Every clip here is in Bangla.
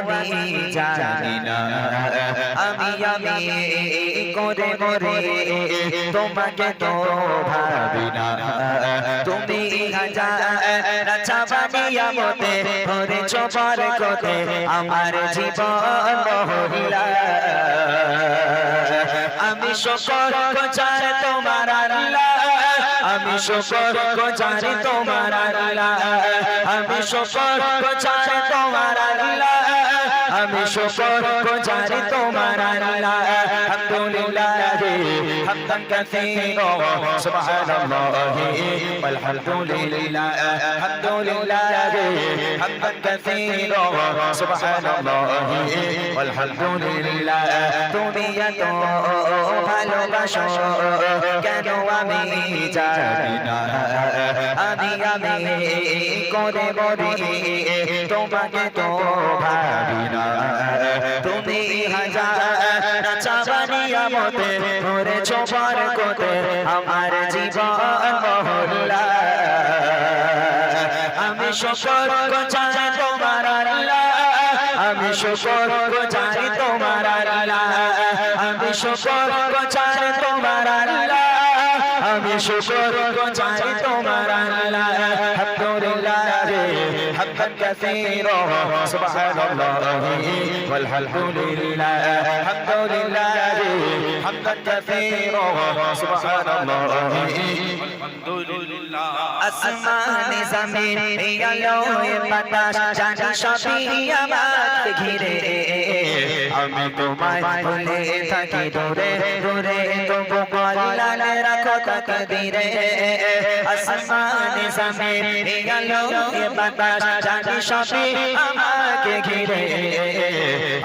আমি জানি না। আমি আমি করে করে তোমাকে তো ভাবি না। তুমি হাজার চাবানিয়া মতে ভরে চবার কোতে আমার জীবন মহল্লা। আমি শকর চার তোমার আল্লাহ। আমি শকর চারি তোমার আল্লাহ। আমি শকর চারি তোমার আল্লাহ। আমি শকর চারি তোমার আল্লাহ আলহামদুলিল্লাহ হামদান কাসীরা সুবহানাল্লাহ والحمدلله الحمدلله حمدا كثيرا سبحان الله والحمد لله তুমি এত ভালোবাসো কেন আমি জানি না আমি আমি করে মরি তোমাকে তো ভাবি না তুমি হাজার চাবানিয়া মতে ভরে চোপার কোতে আমার জীবন মহল্লা। আমি শকর চাই তোমার আল্লাহ। আমি শকর চাই তোমার আল্লাহ। আমি শকর চাই তোমার আল্লাহ। আমি শকর চাই حمدا كثيرا سبحان الله والحمد لله الحمد لله حمدا كثيرا سبحان الله আসমানে জমিন আলোয় বাতাস জানি সবই আমাকে ঘিরে আমি তোমায় ভুলে থাকি দূরে দূরে তবু কল্যাণে রাখো তকদিরে আসমানে জমিন আলোয় বাতাস জানি সবে আমাকে ঘিরে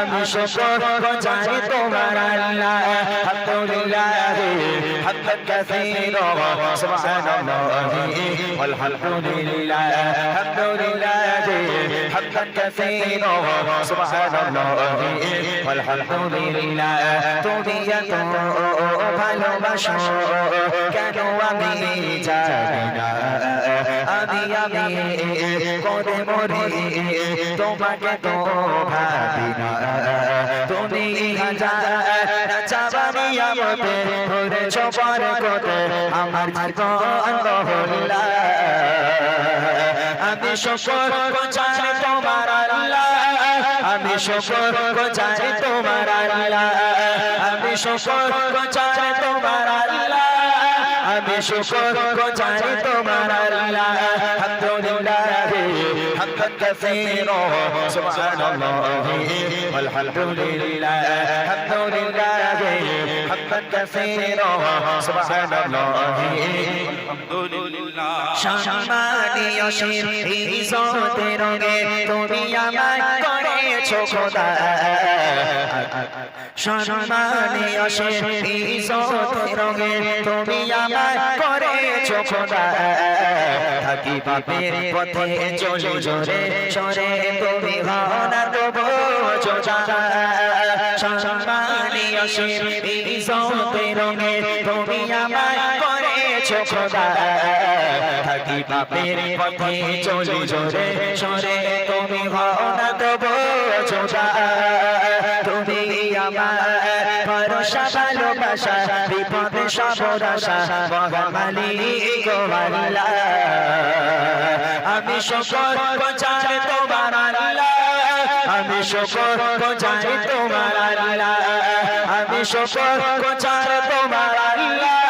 আমি শুকর গোচারি তোমার আল্লাহ আলহামদুলিল্লাহ حمدا كثيرا سبحان الله والحمد لله الحمد لله حمدا كثيرا سبحان الله والحمد لله তুমি এত ভালোবাসো কেন আমি জানি না আমি আমি করে মরি তোমাকে তো ভাবি না তুমি হাজার চাবানিয়া মতে ভরে চপার কোতে আমার জীবন মহল্লা আমি শকর চাই তোমার আল্লাহ। আমি শকর চাই তোমার আল্লাহ। আমি শকর তোমার আল্লাহ। আমি শুকর কোচাই তোমার আল্লাহ। হামদুলিল্লাহ হামদান কাসীরা সুবহানাল্লাহ। আলহামদুলিল্লাহ হামদুলিল্লাহ হামদান কাসীরা সুবহানাল্লাহ। আলহামদুলিল্লাহ। সম্মানীয় শির ইজ্জতের রঙে তুমি আমায় করেছ খোদা। সম্মানীয় শির ইজ্জত রঙে তুমি আমায় করেছ খোদা। থাকি বাপের পথে চলে জোরে সরে তুমি হও না রঙে তুমি আমায় করেছ খোদা। থাকি বাপের পথে চলে জোরে সরে তুমি হও না তবু তুমি আমার ভরসা ভালোবাসা, বিপদে সবরাসা মহান মালিক ও আল্লাহ। আমি শকর চাই তোমার আল্লাহ। আমি শকর চাই তোমার আল্লাহ। আমি শকর গোচার তোমার আল্লাহ।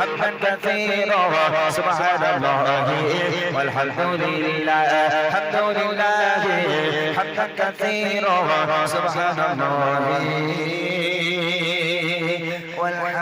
حمدا كثيرا سبحان الله والحمد لله الحمد لله حمدا كثيرا سبحان الله والحمد